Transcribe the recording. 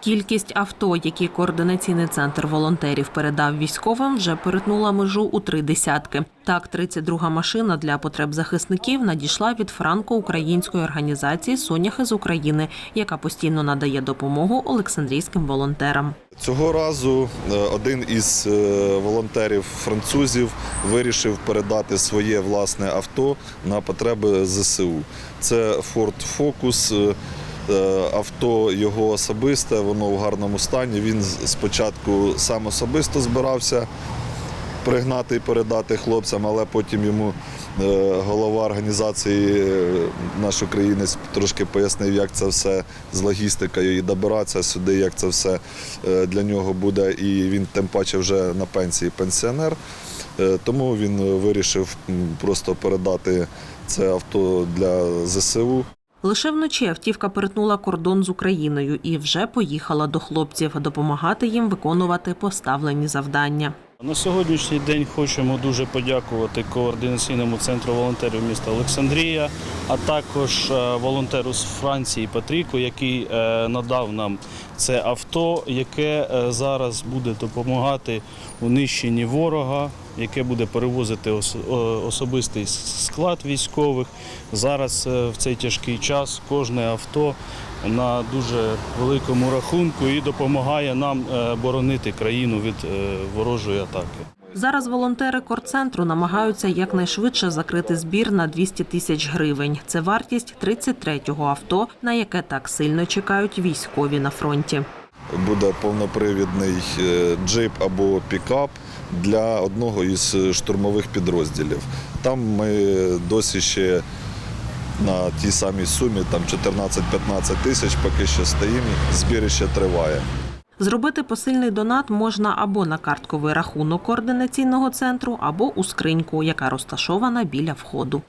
Кількість авто, які координаційний центр волонтерів передав військовим, вже перетнула межу у три десятки. Так, 32-га машина для потреб захисників надійшла від франко-української організації Соняхи з України, яка постійно надає допомогу Олександрійським волонтерам. Цього разу е, один із е, волонтерів французів вирішив передати своє власне авто на потреби ЗСУ. Це Ford Focus. Е, Авто його особисте, воно в гарному стані. Він спочатку сам особисто збирався пригнати і передати хлопцям, але потім йому е, голова організації, е, наш українець, трошки пояснив, як це все з логістикою і добиратися сюди, як це все для нього буде. І він тим паче вже на пенсії пенсіонер. Тому він вирішив просто передати це авто для ЗСУ. Лише вночі автівка перетнула кордон з Україною і вже поїхала до хлопців допомагати їм виконувати поставлені завдання. На сьогоднішній день хочемо дуже подякувати координаційному центру волонтерів міста Олександрія, а також е, волонтеру з Франції Патріку, який е, надав нам це авто, яке е, зараз буде допомагати у нищенні ворога, яке буде перевозити особистий склад військових. Зараз е, в цей тяжкий час кожне авто на дуже великому рахунку і допомагає нам е, боронити країну від ворожої атаки. Зараз волонтери корцентру намагаються якнайшвидше закрити збір на 200 тисяч гривень. Це вартість 33-го авто, на яке так сильно чекають військові на фронті. буде повнопривідний е, джип або пікап для одного із штурмових підрозділів. Там ми досі ще на тій самій сумі, там 14-15 тисяч, поки що стоїмо, збір ще триває. Зробити посильний донат можна або на картковий рахунок координаційного центру, або у скриньку, яка розташована біля входу.